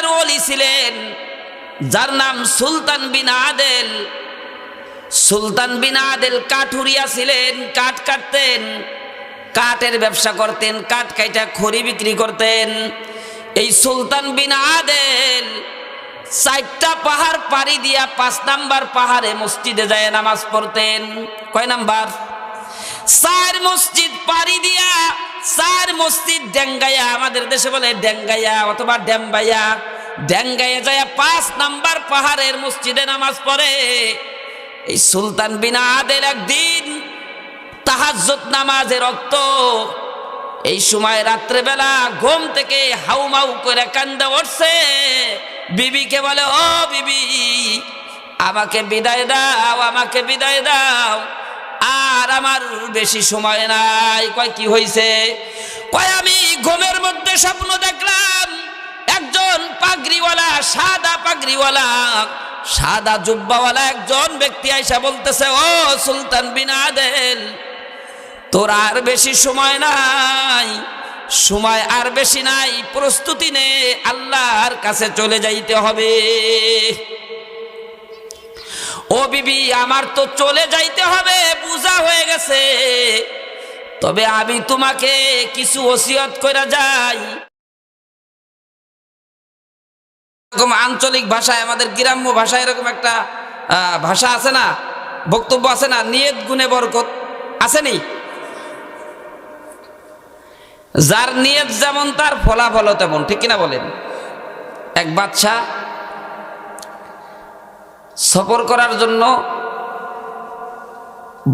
আল্লাহর ওলি ছিলেন, যার নাম সুলতান বিন আদেল। সুলতান বিন আদেল কাঠুরিয়া ছিলেন, কাঠ কাটতেন, কাঠের ব্যবসা করতেন, কাঠ কাইটা খড়ি বিক্রি করতেন। এই সুলতান বিন আদেল চারটা পাহাড় পাড়ি দিয়া পাঁচ নাম্বার পাহাড়ে মসজিদে যায়, নামাজ পড়তেন। কয় নাম্বার? চার মসজিদ পাড়ি দিয়া চার মসজিদ ডেঙ্গাইয়া, আমাদের দেশে বলে ডেঙ্গাইয়া অথবা ডেম্বাইয়া। ডেঙ্গাইয়া যায় পাঁচ নাম্বার পাহাড়ের মসজিদে নামাজ পড়ে। এই সুলতান বিনা আদেল একদিন তাহাজ্জত নামাজে রক্ত। এই সময় রাত্রেবেলা ঘুম থেকে হাউমাউ করে কান্দা উঠছে। বিবিকে বলে, ও বিবি, আমাকে বিদায় দাও, আমাকে বিদায় দাও। আমার বেশি সময় নাই। কয়, কি হয়েছে কয়, আমি ঘুমের মধ্যে স্বপ্ন দেখলাম, একজন পাগড়িওয়ালা, সাদা পাগড়িওয়ালা, সাদা জুব্বাওয়ালা একজন ব্যক্তি আইসা বলতেছে, ও সুলতান বিন আদেল, তোর আর বেশি সময় নাই, সময় আর বেশি নাই, প্রস্তুতি নে, আল্লাহর কাছে চলে যাইতে হবে। ও বিবি, আমার তো চলে যাইতে হবে পূজা হয়ে গেছে। তবে আমি তোমাকে কিছু ওসিয়ত করে যাই। এরকম আঞ্চলিক ভাষায়, আমাদের গ্রাম্য ভাষায় এরকম একটা ভাষা আছে না, বক্তব্য আছে না, নিয়ত গুণে বরকত আসেনি যার নিয়ত যেমন, তার ফলাফলও তেমন, ঠিক কিনা বলেন? এক বাচ্চা সফর করার জন্য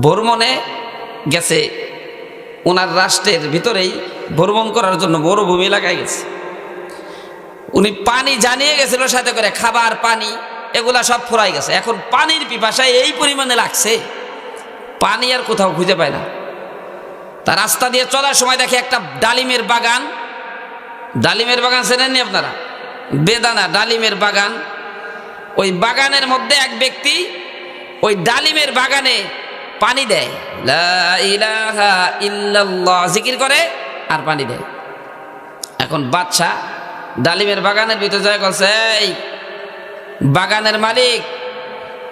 ভ্রমণে গেছে। ওনার রাষ্ট্রের ভিতরেই ভ্রমণ করার জন্য মরুভূমি এলাকায় গেছে। উনি পানি জানিয়ে গেছিল সাথে করে, খাবার, পানি, এগুলা সব ফুরাই গেছে। এখন পানির পিপাসায় এই পরিমাণে লাগছে, পানি আর কোথাও খুঁজে পায় না। তার রাস্তা দিয়ে চলার সময় দেখে একটা ডালিমের বাগান। ডালিমের বাগান চেনেননি আপনারা? বেদানা ডালিমের বাগান। ওই বাগানের মধ্যে এক ব্যক্তি ওই ডালিমের বাগানে পানি দেয়। জিকির করে আর পানি দেয়। এখন বাচ্চা ডালিমের বাগানের ভিতরে যায়, বলছে, এই বাগানের মালিক,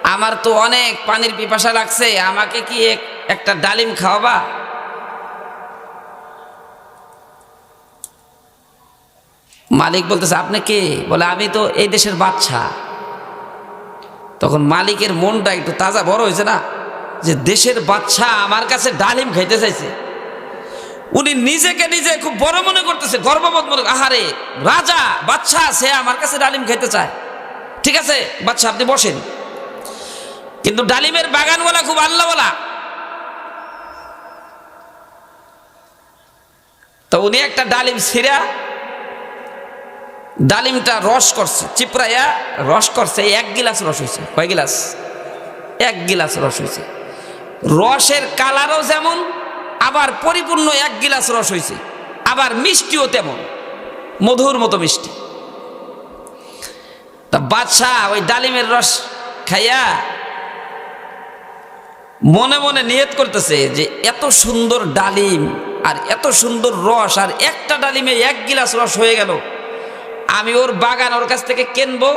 আমার তো অনেক পানির পিপাসা লাগছে, আমাকে কি এক- একটা ডালিম খাওয়াবা? মালিক বলতেছে, আপনি কে? বলে, আমি তো এই দেশের বাচ্চা তখন মালিকের মনটা একটু তাজা বড় হয়েছে না? যে দেশের বাচ্চা আমার কাছে ডালিম খাইতে চাইছে। উনি নিজেকে নিজে খুব বড় মনে করতেছে, গর্ববোধ মনে আহারে, রাজা বাচ্চা সে আমার কাছে ডালিম খাইতে চায়। ঠিক আছে বাচ্চা আপনি বসেন। কিন্তু ডালিমের বাগানওয়ালা খুব আল্লাহওয়ালা। তো উনি একটা ডালিম ছিঁড়া ডালিমটা রস করছে, চিপড়াইয়া রস করছে এক গিলাস রস হয়েছে। কয় গিলাস? এক গিলাস রস হয়েছে। রসের কালারও যেমন, আবার পরিপূর্ণ এক গিলাস রস হয়েছে, আবার মিষ্টিও তেমন, মধুর মতো মিষ্টি। তা বাদশাহ ওই ডালিমের রস খাইয়া মনে মনে নিয়ত করতেছে যে এত সুন্দর ডালিম আর এত সুন্দর রস, আর একটা ডালিমে এক গিলাস রস হয়ে গেল। আমি ওর বাগান ওর কাছ থেকে কিনবো।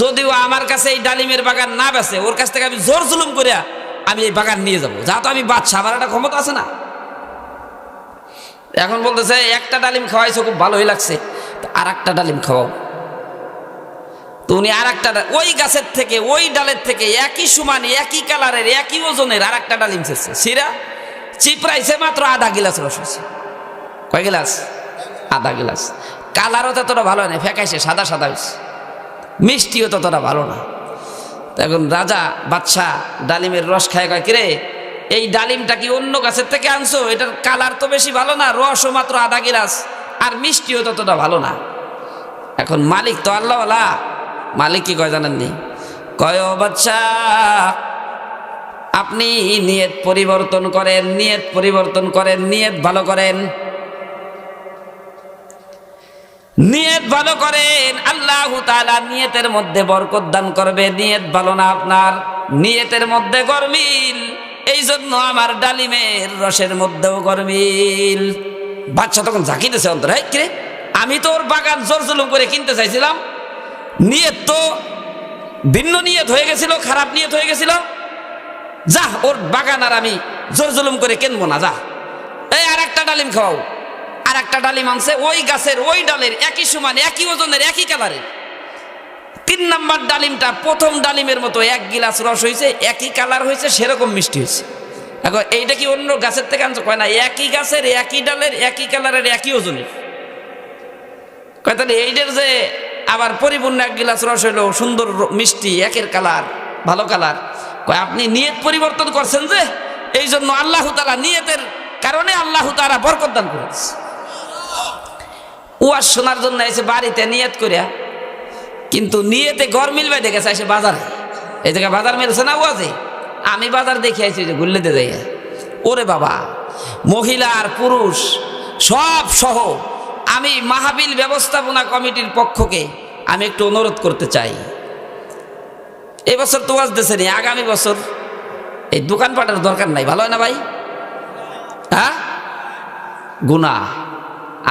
যদিও আমার কাছে এই ডালিমের বাগান না বেছে ওর কাছ থেকে আমি জোর জুলুম করিয়া আমি এই বাগান নিয়ে যাব। যা তো আমি বাচ্চা, আমার একটা ক্ষমতা আছে না। এখন বলতেছে, একটা ডালিম খাওয়াইছো, খুব ভালোই লাগছে। আর একটা ডালিম খাওয়াও। তো উনি আর একটা ওই গাছের থেকে, ওই ডালের থেকে একই সমান, একই কালারের, একই ওজনের আর একটা ডালিম ছেছে সিরা চিপড়াইছে মাত্র আধা গিলাস রস কয় গিলাস? আধা গিলাস। কালারও ততটা ভালো না, ফেকাইছে, সাদা সাদা হয়েছে মিষ্টিও ততটা ভালো না। এখন রাজা, বাদশাহ ডালিমের রস খায় কয়, কিরে, এই ডালিমটা কি অন্য গাছের থেকে আনছো? এটার কালার তো বেশি ভালো না, রসও মাত্র আধা গিলাস, আর মিষ্টিও ততটা ভালো না। এখন মালিক তো আল্লাহওয়ালা। মালিক কি কয় জানেননি? কয় বাচ্চা আপনি নিয়ত পরিবর্তন করেন, নিয়ত পরিবর্তন করেন, নিয়ত ভালো করেন। নিয়ত ভালো করেন, আল্লাহ তাআলা নিয়তের মধ্যে বরকত দান করবে। নিয়ত ভালো না আপনার? নিয়তের মধ্যে গরমিল। এই জন্য আমার ডালিমের রসের মধ্যেও গরমিল। বাচ্চা তখন ঝাঁকিতেছে অন্তর কিরে? আমি তো ওর বাগান জোর জুলুম করে কিনতে চাইছিলাম। নিয়ত তো ভিন্ন নিয়ত হয়ে গেছিল, খারাপ নিয়ত হয়ে গেছিল। যা, ওর বাগান আর আমি জোর জুলুম করে কিনবো না, যা। এই আর একটা ডালিম খাওয়াও। আর একটা ডালিম আনছে ওই গাছের ওই ডালের একই সমান, একই ওজনের, একই কালারের। তিন নাম্বার ডালিমটা প্রথম ডালিমের মতো এক গিলাস রস হয়েছে, একই কালার হয়েছে, সেরকম মিষ্টি হয়েছে। এখন এইটা কি অন্য গাছের থেকে আনছো? কয় না, একই গাছের, একই ডালের, একই কালারের, একই ওজনের। কয় তাহলে এইটার যে আবার পরিপূর্ণ এক গিলাস রস হইল সুন্দর মিষ্টি, একের কালার, ভালো কালার। কয়, আপনি নিয়ত পরিবর্তন করছেন যে এই জন্য আল্লাহ তালা নিয়তের কারণে আল্লাহ তারা বরকত দান করেছে। ওয়াজ শোনার জন্য এসে বাড়িতে নিয়ত করিয়া, কিন্তু নিয়েতে ঘর মিলবে দেখেছে এসে বাজারে। এই জায়গায় বাজার মিলছে না ওয়াজে আমি বাজার দেখে আইছি যে গুল্লেতে যাই ওরে বাবা, মহিলা আর পুরুষ সব সহ আমি মাহাবিল ব্যবস্থাপনা কমিটির পক্ষকে আমি একটু অনুরোধ করতে চাই। এবছর বছর তো ওয়াজ দেশে নেই আগামী বছর এই দোকানপাটের দরকার নাই, ভালো হয় না ভাই? হ্যাঁ? গুনা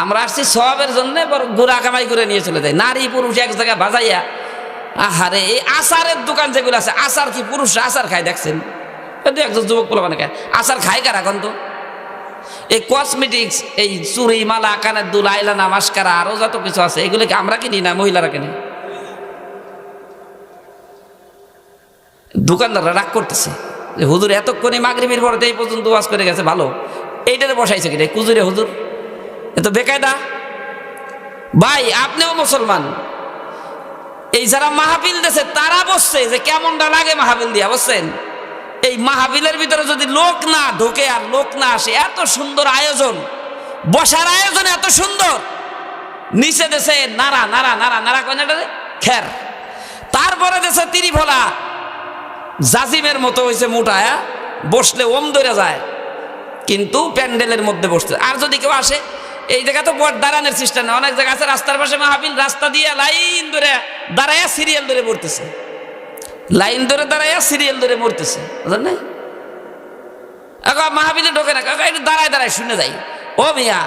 আমরা আসছি সবের জন্য গুড়া কামাই করে নিয়ে চলে যায়। নারী পুরুষ এক জায়গায় বাজাইয়া, আহারে, এই আচারের দোকান যেগুলো আছে, আচার কি পুরুষ আচার খায় দেখছেন? কিন্তু একজন যুবক বলে মানে খায়। আচার খায় কারা এখন তো? এই কসমেটিক্স এই চুরি, মালা, কানের দুল, আইলানা, মাস্কারা আরও যত কিছু আছে এগুলো কি আমরা কিনি না মহিলারা কিনি? দোকানদাররা রাগ করতেছে যে, হুজুর, এতক্ষণে মাগরিবের পরে এই পর্যন্ত ওয়াজ করে গেছে, ভালো। এইটারে বসাইছে কিনা কুজুরে হুজুর? এ তো বেকায়দা। ভাই, আপনিও মুসলমান। এই যারা মাহাবিল দেশে তারা বসছে যে কেমনটা লাগে মাহাবিল দিয়া বসছেন এই মাহাবিলের ভিতরে যদি লোক না ঢোকে আর লোক না আসে, এত সুন্দর আয়োজন। বসার আয়োজন এত সুন্দর। নিচে দেশে নাড়া নাড়া নাড়া নাড়া কয়নাটা খের। তারপরে দেশে তিরি ভোলা জাজিমের মতো হয়েছে মোটা হ্যাঁ? বসলে ওম ধরে যায়। কিন্তু প্যান্ডেলের মধ্যে বসতে। আর যদি কেউ আসে এই জায়গা তো বড় দাঁড়ানোর সিস্টেম অনেক জায়গা আছে রাস্তার পাশে মাহাবিল রাস্তা দিয়ে লাইন ধরে দাঁড়াইয়া সিরিয়াল ধরে মরতেছে। লাইন ধরে দাঁড়াইয়া সিরিয়াল ধরে মরতেছে বুঝলেন এখন মাহাবিলে ঢোকে না। একটু দাঁড়ায় দাঁড়ায় শুনে যাই। ও মিয়া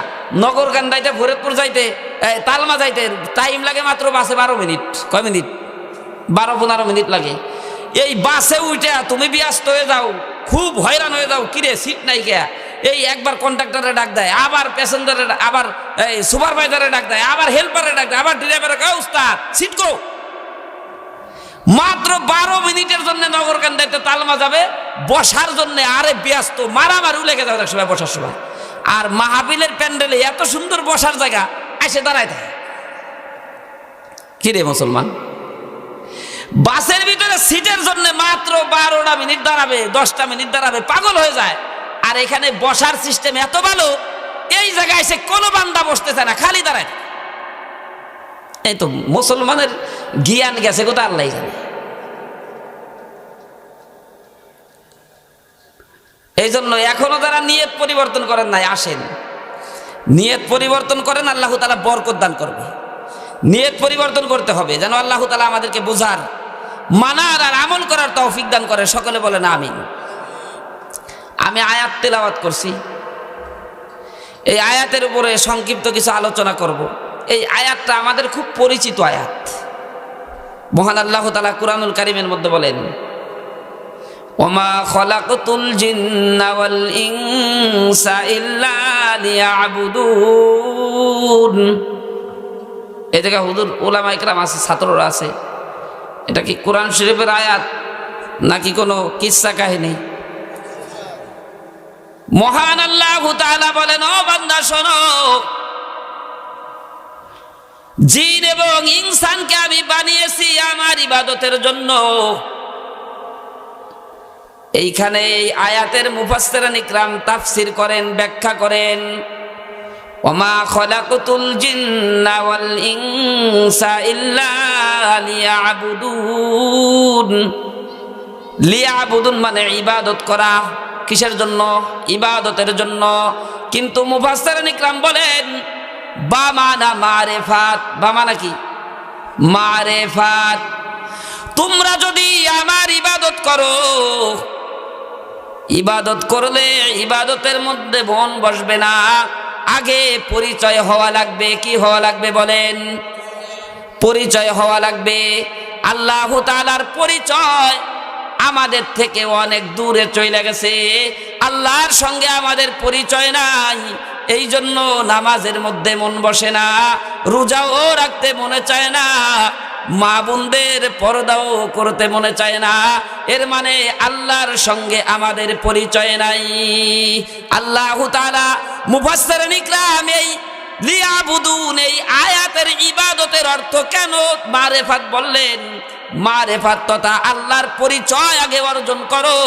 নগর ফরিদপুর যাইতে এই, তালমা যাইতে টাইম লাগে মাত্র বাসে বারো মিনিট। কয় মিনিট? বারো পনেরো মিনিট লাগে। এই বাসে উঠে তুমি ব্যস্ত হয়ে যাও খুব হয়রান হয়ে যাও। কিরে সিট নাই কে? এই একবার কন্ট্রাক্টরে ডাক দেয়, আবার প্যাসেঞ্জারে আবার এই সুপারভাইজারে ডাক দেয়, আবার হেল্পারে ডাক দেয়, আবার ড্রাইভারে কয় উস্তাদ, সিট কো মাত্র বারো মিনিটের জন্য নগরকান্দাইতে তালমা যাবে, বসার জন্য আরে ব্যস্ত, মারামারি লেগে যাবে এক সময় বসার সময়। আর মাহাবিলের প্যান্ডেলে এত সুন্দর বসার জায়গা, এসে দাঁড়ায় থাকে। কিরে মুসলমান? বাসের ভিতরে সিটের জন্য মাত্র বারোটা মিনিট দাঁড়াবে, দশটা মিনিট দাঁড়াবে, পাগল হয়ে যায়। আর এখানে বসার সিস্টেম এত ভালো, এই জায়গায় এসে কোনো বান্দা বসতেছে না, খালি দাঁড়ায় এই তো মুসলমানের জ্ঞান গেছে কোথা আল্লাহ জানে। এই জন্য এখনও যারা নিয়ত পরিবর্তন করেন নাই, আসেন। নিয়ত পরিবর্তন করেন, আল্লাহ তালা বরকত দান করবে। নিয়ত পরিবর্তন করতে হবে, যেন আল্লাহ তালা আমাদেরকে বোঝার, মানার আর আমল করার তৌফিক দান করে। সকলে বলেন আমিন। আমি আয়াত তেলাওয়াত করছি। এই আয়াতের উপরে সংক্ষিপ্ত কিছু আলোচনা করব। এই আয়াতটা আমাদের খুব পরিচিত আয়াত। মহান আল্লাহ তালা কুরআনুল কারিমের মধ্যে বলেন, ওমা খলাকতুল জিন্না ওয়াল ইনসা ইল্লা আছে, ছাত্ররা আছে। এটা কি কোরআন শরীফের আয়াত নাকি কোনো কিস্সা কাহিনী? মহান আল্লাহ বলেন, ও বান্দা, শোনো। জিন এবং ইনসানকে আমি বানিয়েছি আমার ইবাদতের জন্য। এইখানে এই আয়াতের মুফাসসিরান ইকরাম তাফসির করেন, ব্যাখ্যা করেন জিন্না ইল্লা লিয়াবুদুন মানে ইবাদত করা, কিসের জন্য? ইবাদতের জন্য। কিন্তু মুফাসসিরান ইকরাম বলেন, বা মানা মারেফাত, বা মানা কি? মারেফাত। তোমরা যদি আমার ইবাদত করো, ইবাদত করলে ইবাদতের মধ্যে মন বসবে না। আগে পরিচয় হওয়া লাগবে, কি হওয়া লাগবে বলেন? পরিচয় হওয়া লাগবে। আল্লাহ তাআলার পরিচয় আমাদের থেকে অনেক দূরে চলে গেছে। আল্লাহর সঙ্গে আমাদের পরিচয় নাই। এই জন্য নামাজের মধ্যে মন বসে না, রোজাও রাখতে মনে চায় না, মা বোনদের পর্দাও করতে মনে চায় না। এর মানে আল্লাহর সঙ্গে আমাদের পরিচয় নাই। আল্লাহ তাআলা মুফাসসিরিন ইকরাম এই লিয়াবুদুন এই আয়াতের ইবাদতের অর্থ কেন মারেফাত বললেন? মারেফাত তথা আল্লাহর পরিচয় আগে অর্জন করো।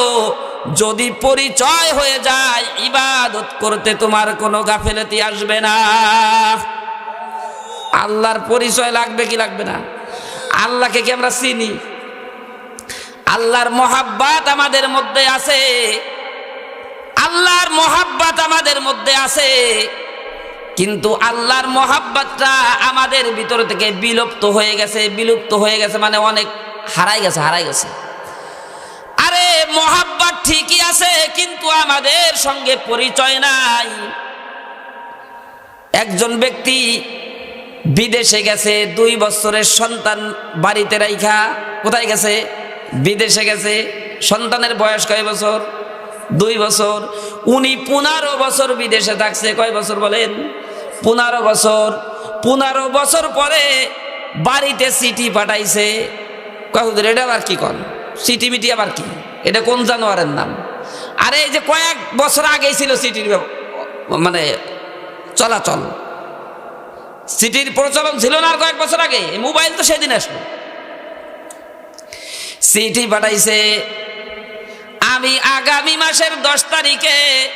যদি পরিচয় হয়ে যায়, ইবাদত করতে তোমার কোনো গাফেলতি আসবে না। আল্লাহর পরিচয় লাগবে কি লাগবে না? আল্লাহকে কি আমরা চিনি? আল্লাহর মহাব্বাত আমাদের মধ্যে আছে। আল্লাহর মহাব্বাত আমাদের মধ্যে আছে। কিন্তু আল্লাহর মহাব্বাতটা আমাদের ভিতর থেকে বিলুপ্ত হয়ে গেছে, বিলুপ্ত হয়ে গেছে মানে অনেক হারাই গেছে হারাই গেছে। আরে, মহাব্বাত ঠিকই আছে, কিন্তু আমাদের সঙ্গে পরিচয় নাই। একজন ব্যক্তি বিদেশে গেছে, দুই বছরের সন্তান বাড়িতে রাইখা, কোথায় গেছে? বিদেশে গেছে, সন্তানের বয়স কয় বছর? দুই বছর। উনি পনেরো বছর বিদেশে থাকছে, কয় বছর বলেন? পনেরো বছর। পনেরো বছর পরে বাড়িতে চিঠি পাঠাইছে। কয়, হুজুর, এটা আবার কি কন? চিঠি মিটি আবার কি? এটা কোন জানোয়ারের নাম? আরে, এই যে কয়েক বছর আগেই ছিল ব্যব- মানে চলাচল। সিটির প্রচলন ছিল না আর কয়েক বছর আগে। মোবাইল তো সেদিন আসলো। চিঠি পাঠাইছে, আমি আগামী মাসের দশ তারিখে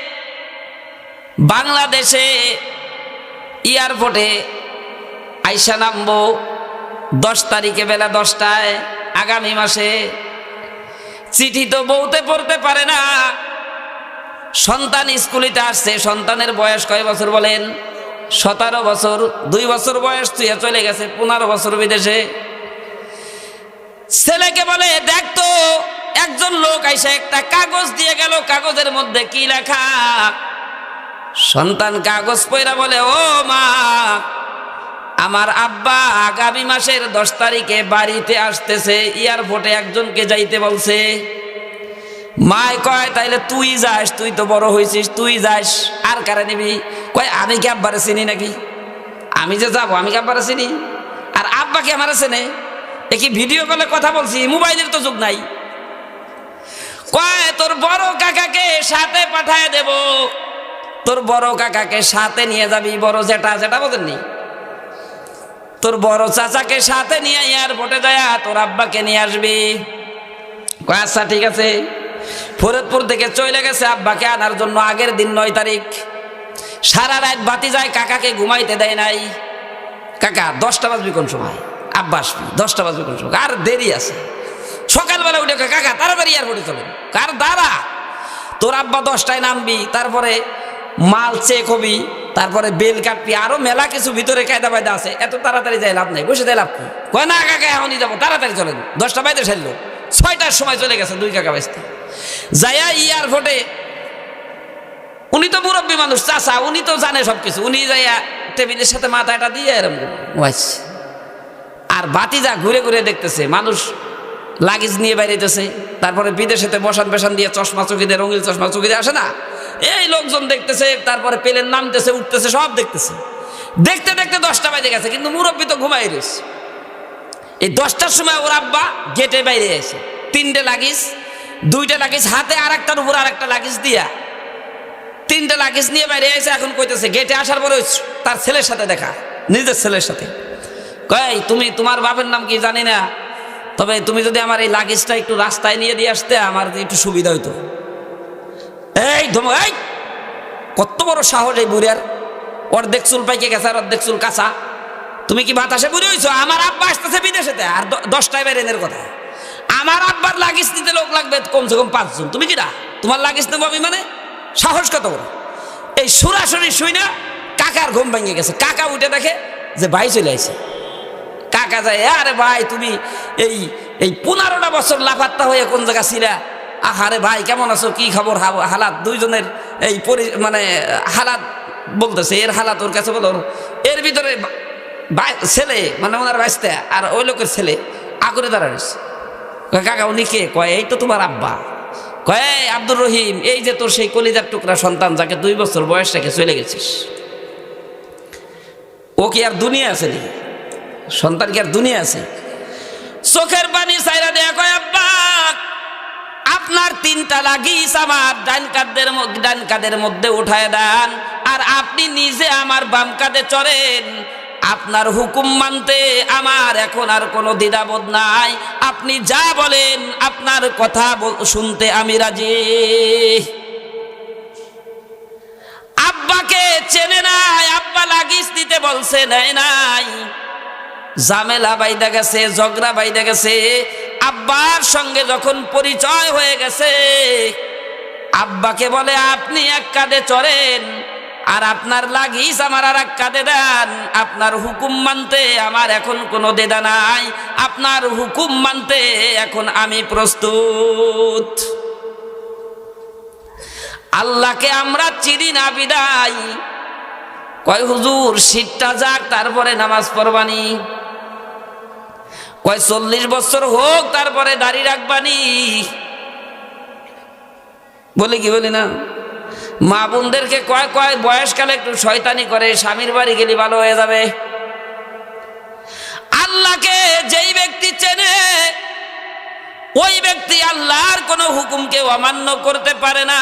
বাংলাদেশে এয়ারপোর্টে আইসা নামবো। দশ তারিখে বেলা দশটায়, আগামী মাসে। চিঠি তো বউতে পড়তে পারে না। সন্তান স্কুলিতে আসছে, সন্তানের বয়স কয় বছর বলেন? সতেরো বছর, দুই বছর বয়স তুই চলে গেছে, পনেরো বছর বিদেশে। ছেলেকে বলে, দেখ তো, একজন লোক আইসা একটা কাগজ দিয়ে গেল, কাগজের মধ্যে কি লেখা? সন্তান কাগজ পয়রা বলে, ও মা, আমার আব্বা আগামী মাসের দশ তারিখে বাড়িতে আসতেছে এয়ারপোর্টে একজনকে যাইতে বলছে। মায় কয়, তাইলে তুই যাস, তুই তো বড় হয়েছিস তুই যাস, আর কারে নিবি? কয়, আমি কি আব্বারে চিনি নাকি? আমি যে যাব, আমি কি আব্বারে চিনি? আর আব্বা কি আমার চেনে? এ কি ভিডিও কলে কথা বলছি, মোবাইলের তো যুগ নাই। কয়, তোর বড় কাকাকে সাথে পাঠায় দেব। তোর বড় কাকাকে সাথে নিয়ে যাবি, বড় জেটা যেটা বোঝেননি তোর বড় চাচাকে সাথে নিয়ে এয়ারপোর্টে যায় তোর আব্বাকে নিয়ে আসবি। আচ্ছা ঠিক আছে। ফরিদপুর থেকে চলে গেছে আব্বাকে আনার জন্য, আগের দিন নয় তারিখ। সারা রাত বাতি যায়, কাকাকে ঘুমাইতে দেয় নাই। কাকা, দশটা বাজবি কোন সময়? আব্বা আসবি, দশটা বাজবি কোন সময়? আর দেরি আছে। সকালবেলা উঠে কাকা, তাড়াতাড়ি এয়ারপোর্টে চলে কার দাঁড়া তোর আব্বা দশটায় নামবি, তারপরে মাল চেক কবি তারপরে বেল কাটবি, আরও মেলা কিছু ভিতরে কায়দা বায়দা আছে। এত তাড়াতাড়ি যাই লাভ নাই, বসে দেয় লাভ কয়, না কাকা, এখনই যাব, তাড়াতাড়ি চলেন। দশটা বাইতে সারলো ছয়টার সময় চলে গেছে দুই কাকা বাইসতে যাইয়া এয়ারপোর্টে, উনি তো মুরব্বী মানুষ, চাচা, উনি তো জানে সব কিছু উনি যাইয়া টেবিলের সাথে মাথাটা দিয়ে এরম আর বাতি যা ঘুরে ঘুরে দেখতেছে, মানুষ লাগেজ নিয়ে বাইরেতেছে তারপরে বিদেশেতে বসান বেসান দিয়ে চশমা চকি দিয়ে, রঙিন চশমা চকি আসে না? এই লোকজন দেখতেছে, তারপরে পেলেন নামতেছে উঠতেছে, সব দেখতেছে। দেখতে দেখতে দশটা বাজে গেছে, কিন্তু মুরব্বী তো ঘুমাই রয়েছে। এই দশটার সময় ওর আব্বা গেটে বাইরে এসে তিনটে লাগিস দুইটা লাগিস হাতে আর একটার উপর আর একটা লাগিস দিয়া। তিনটা লাগিস নিয়ে বাইরে এসে এখন কইতেছে, গেটে আসার পরে তার ছেলের সাথে দেখা, নিজের ছেলের সাথে। কয়, তুমি, তোমার বাপের নাম কি জানি না? তবে তুমি যদি আমার এই লাগেজটা একটু রাস্তায় নিয়ে দিয়ে আসতে, আমার একটু সুবিধা হইতো। এই ধমক, এই! কত বড় সাহস এই বুড়িয়ার। অর্ধেক চুল পাইকে গেছে আর অর্ধেক চুল কাঁচা। তুমি কি বাতাসে বুড়ি হইছো? আমার আব্বা আসতেছে বিদেশেতে, আর দশটায় বাইরে এনের কথা। আমার আব্বার লাগিস নিতে লোক লাগবে কমসে কম পাঁচজন। তুমি কিরা তোমার লাগিস নেব আমি মানে? সাহস কত বড়? এই সরাসরি শুই না কাকার ঘুম ভেঙে গেছে। কাকা উঠে দেখে যে ভাই চলে আসে কাকা যায়। আরে ভাই, তুমি এই এই পনেরোটা বছর লাফাত্তা হয়ে কোন জায়গা ছিলা? আহারে ভাই, কেমন আছো? কি খবর? হালাত দুইজনের এই পরি মানে হালাত বলতেছে, এর হালাত ওর কাছে বলো। এর ভিতরে ছেলে মানে ওনার বাইসতে আর ওই লোকের ছেলে আগরে দাঁড়া কাকা, উনি কে? কয়, এই তো তোমার আব্বা। কয়, "এই আব্দুর রহিম, এই যে তোর সেই কলিজার টুকরা সন্তান যাকে দুই বছর বয়স রেখে চলে গেছিস। ও কি আর দুনিয়া আছে নাকি? সন্তান কি আর দুনিয়া আছে? চোখের পানি সাইরা দেয়া কয়, আব্বা, আপনার তিনটা লাগিস আমার, ডান কাদের ডান কাদের মধ্যে উঠায় দেন। আর আপনি নিজে আমার বাম কাঁধে চড়েন। আপনার হুকুম মানতে আমার এখন আর কোনো দ্বিধাবোধ নাই। আপনি যা বলেন, আপনার কথা শুনতে আমি রাজি। আব্বাকে চেনে নাই, আব্বা লাগিস দিতে বলছে, নাই নাই জামেলা বাইদা গেছে, ঝগড়া বাইদা গেছে। আব্বার সঙ্গে যখন পরিচয় হয়ে গেছে, আব্বাকে বলে, আপনি এক কাঁধে চড়েন, আর আপনার লাগিস আমার আর এক কাঁধে দেন। আপনার হুকুম মানতে আমার এখন কোনো দেদা নাই। আপনার হুকুম মানতে এখন আমি প্রস্তুত। আল্লাহকে আমরা চিনি না বিদায়। কয়, হুজুর শীতটা যাক, তারপরে নামাজ পড়বানি। কয়, চল্লিশ বছর হোক, তারপরে দাড়ি রাখবানি বলি কি, বলি না? মা বোনদেরকে কয় কয় বয়সকালে একটু শয়তানি করে, স্বামীর বাড়ি গেলে ভালো হয়ে যাবে। আল্লাহকে যেই ব্যক্তি চেনে, ওই ব্যক্তি আল্লাহর কোনো হুকুমকে অমান্য করতে পারে না।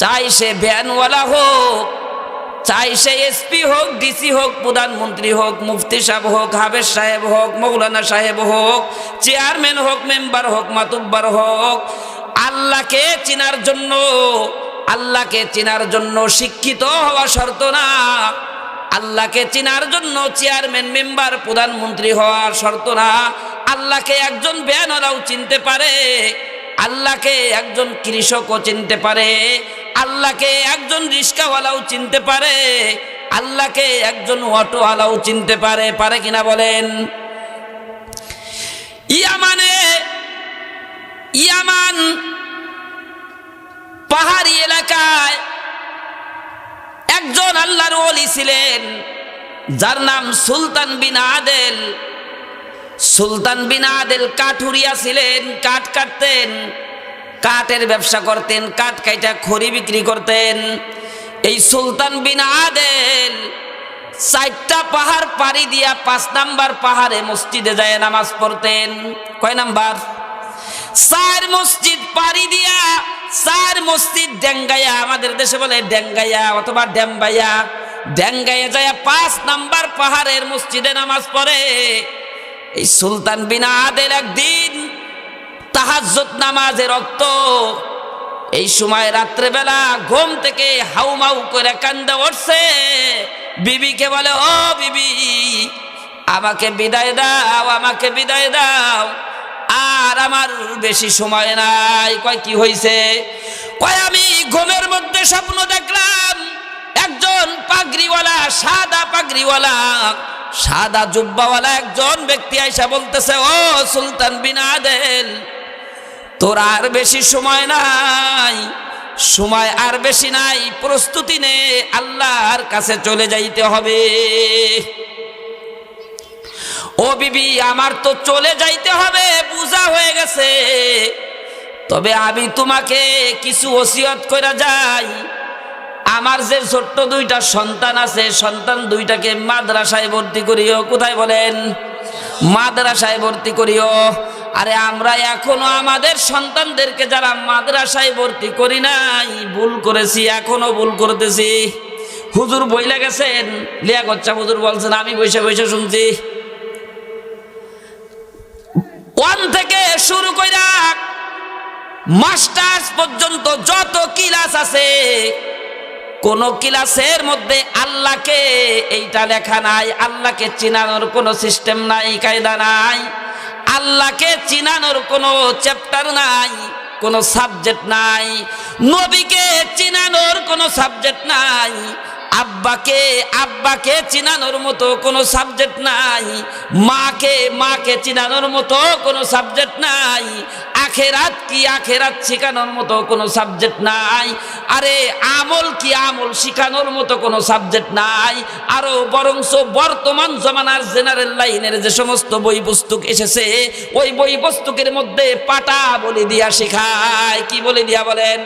চাই সে ভ্যানওয়ালা হোক চাই সে এসপি হোক, ডিসি হোক, প্রধানমন্ত্রী হোক, মুফতি সাহেব হোক হাবেজ সাহেব হোক, মৌলানা সাহেব হোক, চেয়ারম্যান হোক, মেম্বার হোক, মাতুব্বার হোক, আল্লাহকে চিনার জন্য, আল্লাহকে চিনার জন্য শিক্ষিত হওয়া শর্ত না। আল্লাহকে চিনার জন্য চেয়ারম্যান, মেম্বার, প্রধানমন্ত্রী হওয়ার শর্ত না। আল্লাহকে একজন ব্যানরাও চিনতে পারে। আল্লাহকে একজন কৃষকও চিনতে পারে, আল্লাহকে একজন রিস্কাওয়ালাও চিনতে পারে, আল্লাহকে একজন অটোওয়ালাও চিনতে পারে পারে কিনা বলেন? ইয়ামানে, ইয়ামান পাহাড়ি এলাকায় একজন আল্লাহর ওলি ছিলেন, যার নাম সুলতান বিন আদেল। সুলতান বিন আদেল কাঠুরিয়া ছিলেন, কাঠ কাটতেন, কাঠের ব্যবসা করতেন, কাঠ কাইটা খড়ি বিক্রি করতেন। এই সুলতান বিন আদেল চারটা পাহাড় পাড়ি দিয়া পাঁচ নাম্বার পাহাড়ে মসজিদে যায় নামাজ পড়তেন। কয় নাম্বার? চার মসজিদ পাড়ি দিয়া, চার মসজিদ ডেঙ্গাইয়া, আমাদের দেশে বলে ডেঙ্গাইয়া অথবা ডেম্বাইয়া, ডেঙ্গাইয়া যায় পাঁচ নাম্বার পাহাড়ের মসজিদে নামাজ পড়ে। এই সুলতান বিনা আদের একদিন তাহাজ্জত নামাজে রক্ত, এই সময় রাত্রেবেলা ঘুম থেকে হাউমাউ করে কান্দা উঠছে। বিবিকে বলে, ও বিবি, আমাকে বিদায় দাও, আমাকে বিদায় দাও। আর আমার বেশি সময় নাই। কয়, কি হয়েছে কয়, আমি ঘুমের মধ্যে স্বপ্ন দেখলাম, একজন পাগড়িওয়ালা, সাদা পাগড়িওয়ালা সাদা জুব্বাওয়ালা একজন ব্যক্তি আইসা বলতেছে, ও সুলতান বিনাদেল তোর আর বেশি সময় নাই, সময় আর বেশি নাই, প্রস্তুতি নে, আল্লাহর কাছে চলে যাইতে হবে। ও বিবি, আমার তো চলে যাইতে হবে, বুঝা হয়ে গেছে। তবে আমি তোমাকে কিছু ওসিয়ত করে যাই। আমার যে ছোট্ট দুইটা সন্তান আছে, সন্তান দুইটাকে মাদ্রাসায় ভর্তি করিও। কোথায় বলেন? মাদ্রাসায় ভর্তি করিও। আরে আমরা এখনও আমাদের সন্তানদেরকে যারা মাদ্রাসায় ভর্তি করি নাই, ভুল করেছি, এখনও ভুল করতেছি। হুজুর বইলে গেছেন? লিয়া গচ্চা হুজুর বলছেন, আমি বসে বসে শুনছি। ওয়ান থেকে শুরু কইরা মাস্টার্স পর্যন্ত যত ক্লাস আছে কোন ক্লাসের মধ্যে আল্লাহকে এইটা লেখা নাই, আল্লাহকে চিনানোর কোনো সিস্টেম নাই, কায়দা নাই, আল্লাহকে চিনানোর কোনো চ্যাপ্টার নাই, কোনো সাবজেক্ট নাই, নবীকে চিনানোর কোনো সাবজেক্ট নাই, আব্বাকে আব্বাকে চিনানোর মতো কোনো সাবজেক্ট নাই, মাকে মাকে চিনানোর মতো কোনো সাবজেক্ট নাই আখেরাত কি আখেরাত শেখানোর মতো কোনো সাবজেক্ট নাই? আরে আমল কি আমল শেখানোর মতো কোনো সাবজেক্ট নাই? আরও বরংস বর্তমান জমানার জেনারেল লাইনের যে সমস্ত বই পুস্তক এসেছে, ওই বই পুস্তকের মধ্যে পাটা বলে দিয়া শেখায়। কি বলে দিয়া বলেন?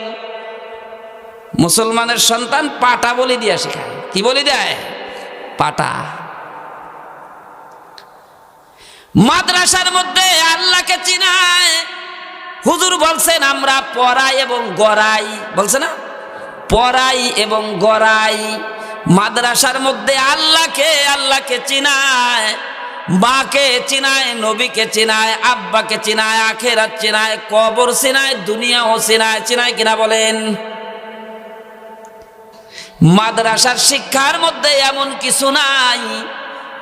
মুসলমানের সন্তান পাটা বলে দিয়া শেখায়। কি বলে দেয়? পাটা। মাদ্রাসার মধ্যে আল্লাহকে চিনায়। হুজুর বলছেন, আমরা পড়াই এবং গড়াই। বলছে না? পড়াই এবং গড়াই। মাদ্রাসার মধ্যে আল্লাহকে আল্লাহকে চিনায়, মাকে চিনায়, নবীকে চিনায়, আব্বাকে চিনায়, আখেরাত চিনায়, কবর চিনায়, দুনিয়াও চিনায়। চিনায় কিনা বলেন? মাদ্রাসার শিক্ষার মধ্যে এমন কিছু নাই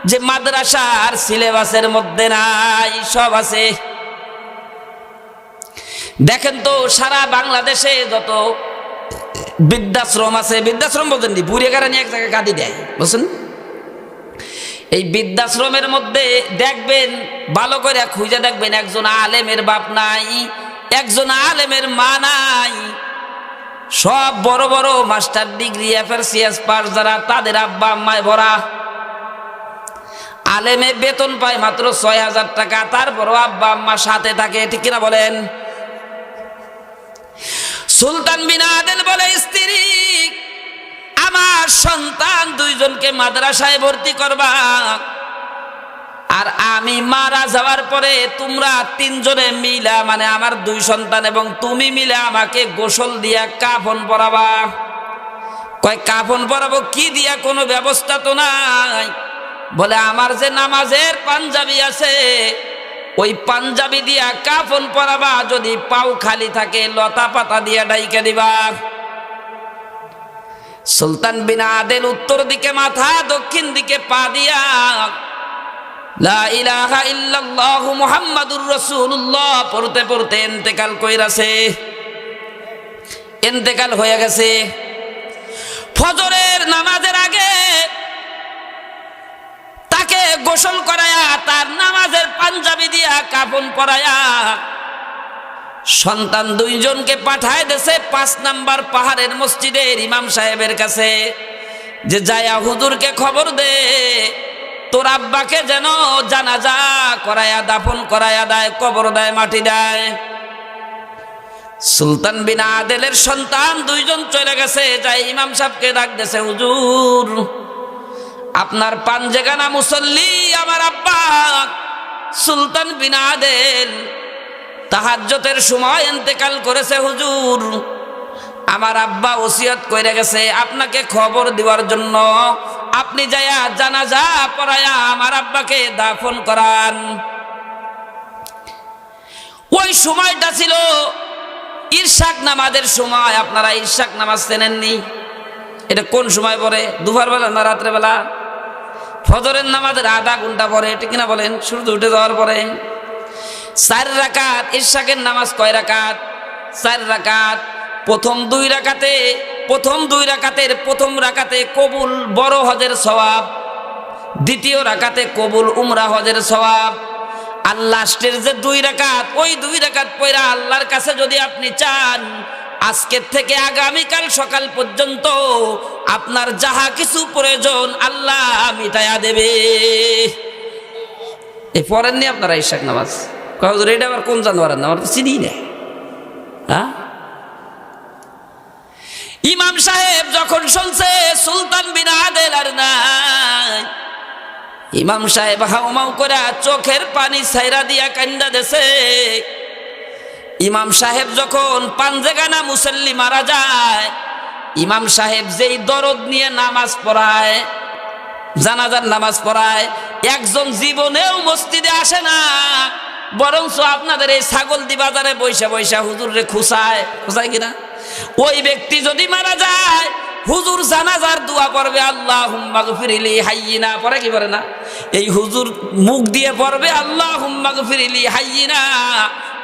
যে মাদ্রাসার সিলেবাসের মধ্যে নাই, সব আছে। দেখেন তো সারা বাংলাদেশে যত বৃদ্ধাশ্রম আছে, বৃদ্ধাশ্রম বলতেন বুড়ে নিয়ে এক জায়গায় কাঁদি দেয়, বুঝছেন? এই বৃদ্ধাশ্রমের মধ্যে দেখবেন, ভালো করে খুঁজে দেখবেন, একজন আলেমের বাপ নাই, একজন আলেমের মা নাই। সব বড় বড় মাস্টার ডিগ্রি এফআরসিএস পাস যারা, তাদের আব্বা আম্মায় ভরা। আলেমে বেতন পায় মাত্র ছয় হাজার টাকা, তারপরও আব্বা আম্মা সাথে থাকে, ঠিক কিনা বলেন? সুলতান বিন আদেল বলে, স্ত্রী, আমার সন্তান দুইজনকে মাদ্রাসায় ভর্তি করবা। আর আমি মারা যাওয়ার পরে তোমরা তিনজনে মিলা মানে আমার দুই সন্তান এবং তুমি মিলে আমাকে গোসল দিয়া কাফন পরাবা। কয়, কাফন পরাবো কি দিয়া? কোনো ব্যবস্থা তো নাই। বলে, আমার যে নামাজের পাঞ্জাবি আছে ওই পাঞ্জাবি দিয়া কাফন পরাবা, যদি পাও খালি থাকে, লতা পাতা দিয়া ডাইকে দিবা। সুলতান বিন আদেল উত্তর দিকে মাথা, দক্ষিণ দিকে পা দিয়া, লা ইলাহা ইল্লাল্লাহু মুহাম্মাদুর রাসূলুল্লাহ পড়তে পড়তে ইন্তেকাল কইরাছে। ইন্তেকাল হয়ে গেছে। ফজরের নামাজের গোসল করায়া, তার নামাজের পাঞ্জাবি দিয়া কাপন পরায়া, সন্তান দুইজনকে পাঠায় দেশে পাঁচ নাম্বার পাহাড়ের মসজিদের ইমাম সাহেবের কাছে, যে যায়া হুজুরকে খবর দে, তোর আব্বাকে যেন জানাজা করায়া, দাফন করায়া দেয়, কবর দেয়, মাটি দেয়। সুলতান বিনা আদেলের সন্তান দুইজন চলে গেছে, যাই ইমাম সাহেবকে ডাক দেছে, হুজুর আপনার পাঞ্জেগানা মুসল্লি, আমার আব্বা, সুলতান বিন আদেল, তাহাজ্জতের সময় এন্তেকাল করেছে হুজুর। আমার আব্বা ওসিয়ত কইরে গেছে, আপনাকে খবর দেওয়ার জন্য আপনি যায়া জানাজা পড়ায়া আমার আব্বাকে দাফন করান। ওই সময়টা ছিল ইরশাক নামাজের সময়, আপনারা ইরশাক নামাজ চেনেননি? এটা কোন সময় পড়ে? দুপুর বেলা না রাত্রে বেলা ফজরের নামাজের আধা ঘণ্টা পরে এটা কিনা বলেন? সূর্য উঠে যাওয়ার পরে। চার রাকাত ইরশাকের নামাজ কয় রাকাত? চার রাকাত। প্রথম দুই রাকাতে, প্রথম দুই রাকাতের প্রথম রাকাতে কবুল বড় হজের স্বভাব দ্বিতীয় রাকাতে কবুল উমরা হজের স্বভাব আর লাস্টের যে দুই রাকাত, ওই দুই রাকাত পয়রা আল্লাহর কাছে যদি আপনি চান আজকের থেকে আগামীকাল সকাল পর্যন্ত আপনার যাহা কিছু প্রয়োজন আল্লাহ মিটায়া দেবে। এই পড়েননি আপনারা ইশাক নামাজ? কাগজ এটা আবার কোন জানোয়ারের নাম তো চিনি না। হ্যাঁ? ইমাম সাহেব যখন শুনছে, সুলতান বিন আদেল আর নাই। ইমাম সাহেব হাউমাউ করে চোখের পানি ছাইরা দিয়া কান্দা দেছে। ইমাম সাহেব যখন পাঞ্জেগানা মুসল্লি মারা যায়, ইমাম সাহেব যেই দরদ নিয়ে নামাজ পড়ায়, জানাজার নামাজ পড়ায়, একজন জীবনেও মসজিদে আসে না, বরঞ্চ আপনাদের এই ছাগল দি বাজারে বৈশা বৈশা হুজুর খুসায় খুসায় কিনা? ওই ব্যক্তি যদি মারা যায়, হুজুর জানাজার দোয়া পড়বে আল্লাহ হুম্মাগ ফিরিলি হাইয়িনা। পরে কি পড়ে না? এই হুজুর মুখ দিয়ে পড়বে আল্লাহ হুম্মাগ ফিরিলি হাইয়িনা।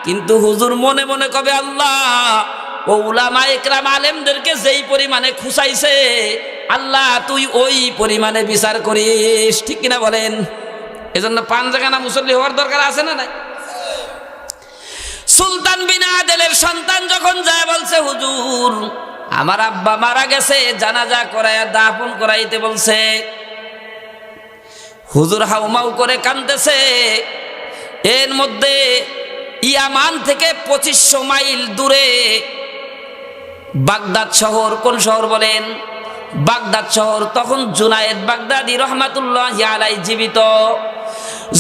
কিন্তু হুজুর মনে মনে কবে আল্লাহ, ও উলামা একরাম আলেমদেরকে যেই পরিমাণে খুসাইছে আল্লাহ তুই ওই পরিমাণে বিচার করিস, ঠিক কিনা বলেন? এজন্য পান জাগানা মুসল্লি হওয়ার দরকার আছে না নাই? সুলতান বিন আদেলের সন্তান যখন যায় বলছে, হুজুর, আমার আব্বা মারা গেছে, জানাজা করায় দাফন করাইতে বলছে। হুজুর হাউমাউ করে কান্দতেছে এর মধ্যে ইয়ামান থেকে পঁচিশশো মাইল দূরে বাগদাদ শহর, কোন শহর বলেন? বাগদাদ শহর, তখন জুনায়েদ বাগদাদি রহমাতুল্লাহ আলাই জীবিত।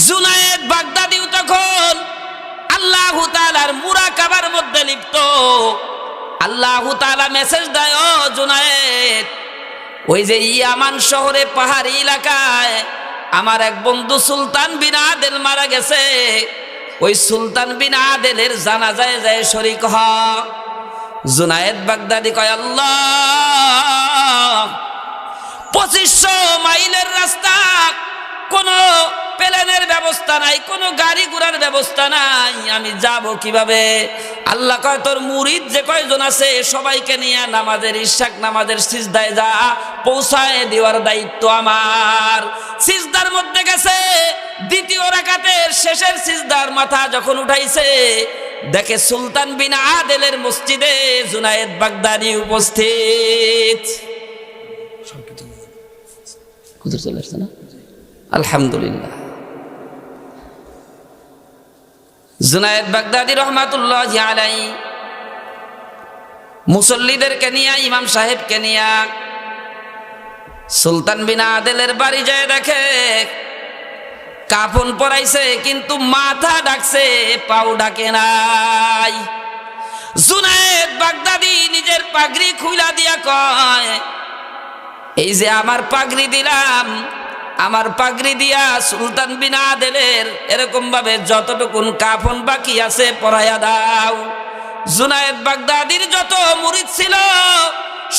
জুনায়েদ বাগদাদিও তখন আল্লাহ তালার মুরা কাবার মধ্যে লিপ্ত। আল্লাহ তালা মেসেজ দেয়, ও জুনায়েদ, ওই যে ইয়ামান শহরে পাহাড়ি এলাকায় আমার এক বন্ধু সুলতান বিন আদেল মারা গেছে। ওই সুলতান বিন আদেলের জানাজায় যায় শরিক হ। জুনায়েদ বাগদাদি কয়, আল্লাহ, পঁচিশশো মাইলের রাস্তা, কোনো প্লেনের ব্যবস্থা নাই, কোনো গাড়ি ঘোড়ার ব্যবস্থা নাই, আমি যাব কীভাবে? আল্লাহ কয়, তোর মুরিদ যে কয়জন আছে, সবাইকে নিয়ে নামাজের ইশাক, নামাজের সিজদায় যা, পৌঁছায় দেওয়ার দায়িত্ব আমার। সিজদার মধ্যে গেছে। দ্বিতীয় রাকাতের শেষের সিজদার মাথা যখন উঠাইছে দেখে সুলতান বিন আদেলের মসজিদে জুনায়েদ বাগদাদি উপস্থিত। হুজুর চলে আসছে না? আলহামদুলিল্লাহ। জুনায়েদ বাগদাদি রহমাতুল্লাহ আলাই মুসল্লিদেরকে নিয়ে ইমাম সাহেবকে নিয়ে সুলতান বিন আদেলের বাড়ি যায় দেখে, কাফন পরাইছে, কিন্তু মাথা ডাকছে, পাও ডাকে নাই। জুনায়েদ বাগদাদি নিজের পাগড়ি খুইলা দিয়া কয়, এই যে আমার পাগড়ি দিলাম, আমার পাগড়ি দিয়া সুলতান বিনা আদেলের এরকম ভাবে যতটুকুন কাফন বাকি আছে, পরাইয়া দাও। জুনায়েদ বাগদাদির যত মুরিদ ছিল,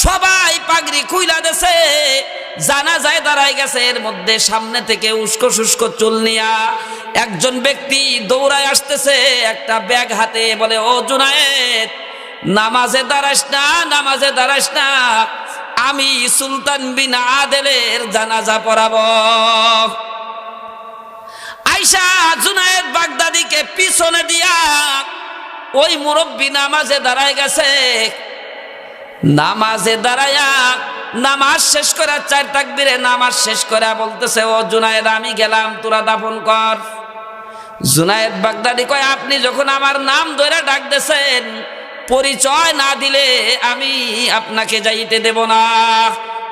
সবাই পাগড়ি খুইলা দেছে। জানা যায় দাঁড়ায় গেছে, এর মধ্যে সামনে থেকে উস্কো শুষ্ক চুল নিয়া একজন ব্যক্তি দৌড়ায় আসতেছে, একটা ব্যাগ হাতে বলে, ও জুনায়েদ, নামাজে দাঁড়াস না, নামাজে দাঁড়াস না, আমি সুলতান বিন আদেলের জানাজা পড়াব। আইসা জুনায়েদ বাগদাদিকে পিছনে দিয়া ওই মুরব্বী নামাজে দাঁড়ায় গেছে। নামাজে দাঁড়ায়া নামাজ শেষ করে চার তাকবিরে নামাজ শেষ করে বলতেছে, ও জুনায়েদ, আমি গেলাম, তোরা দাফন কর। জুনায়েদ বাগদাদি কয়, আপনি যখন আমার নাম ধরে ডাক দেছেন পরিচয় না দিলে আমি আপনাকে যাইতে দেব না।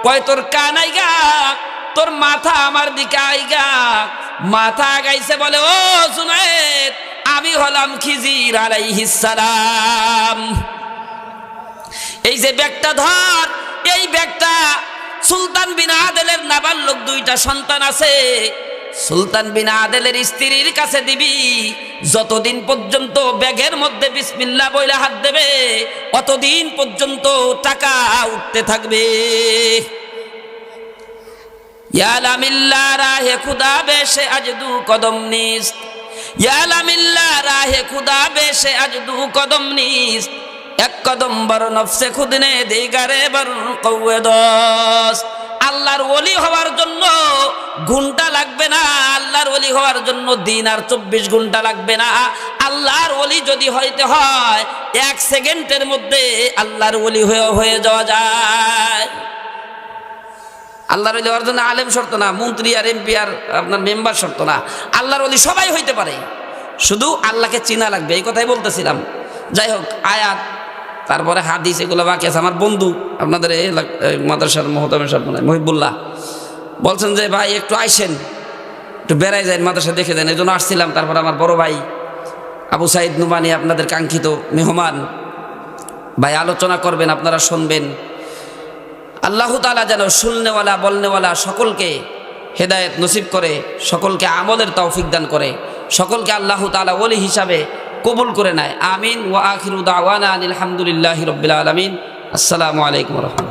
কয়, তোর কান আইগা, তোর মাথা আমার দিকে আইগা। মাথা গাইছে বলে, ও জুনায়েদ, আমি হলাম খিজির আলাইহিস সালাম। এই যে ব্যাগটা ধর, এই ব্যাগটা সুলতান বিন আদেলের নাবালক দুইটা সন্তান আছে। সুলতান বিন আদেলের স্ত্রীর কাছে দিবি, যতদিন পর্যন্ত ব্যাগের মধ্যে বিসমিল্লা বইলে হাত দেবে, অতদিন পর্যন্ত টাকা উঠতে থাকবে। ইয়ালামিল্লা রাহে খুদা বেশে আজ দু ইয়ালামিল্লা রাহে খুদা বেশে আজ দু কদম নিস এক কদম বড় নফসে খুদনে দিগারে বড় কৌয়ে দশ আল্লাহর ওলি হওয়ার জন্য ঘণ্টা লাগবে না, আল্লাহর ওলি হওয়ার জন্য দিন আর চব্বিশ ঘণ্টা লাগবে না। আল্লাহর ওলি যদি হইতে হয়, এক সেকেন্ডের মধ্যে আল্লাহর ওলি হয়ে হয়ে যাওয়া যায়। আল্লাহর ওলি হওয়ার জন্য আলেম শর্ত না, মন্ত্রী আর এমপি আর আপনার মেম্বার শর্ত না। আল্লাহর ওলি সবাই হইতে পারে, শুধু আল্লাহকে চিনা লাগবে, এই কথাই বলতেছিলাম। যাই হোক, আয়াত তারপরে হাদিস, এগুলো বাকি আছে। আমার বন্ধু আপনাদের এই মাদ্রাসার মহতামের সাহেব মনে, মহিবুল্লাহ। বলছেন যে, ভাই, একটু আইসেন। একটু বেড়াই যায় মাদ্রাসা দেখে দেন। এই জন্য আসছিলাম। তারপর আমার বড় ভাই আবু সাইদ নুমানি আপনাদের কাঙ্ক্ষিত মেহমান। ভাই, আলোচনা করবেন, আপনারা শুনবেন। আল্লাহ তালা যেন শুননেওয়ালা, বলনেওয়ালা সকলকে হেদায়েত নসিব করে, সকলকে আমলের তৌফিক দান করে, সকলকে আল্লাহ তালা ওলি হিসাবে কবুল করে নেয়। আমিন। ওয়া আখিরুদ আওয়ানা আলহামদুলিল্লাহ রবিল আলমিন। আসসালামু আলাইকুম রহমতুল্লাহ।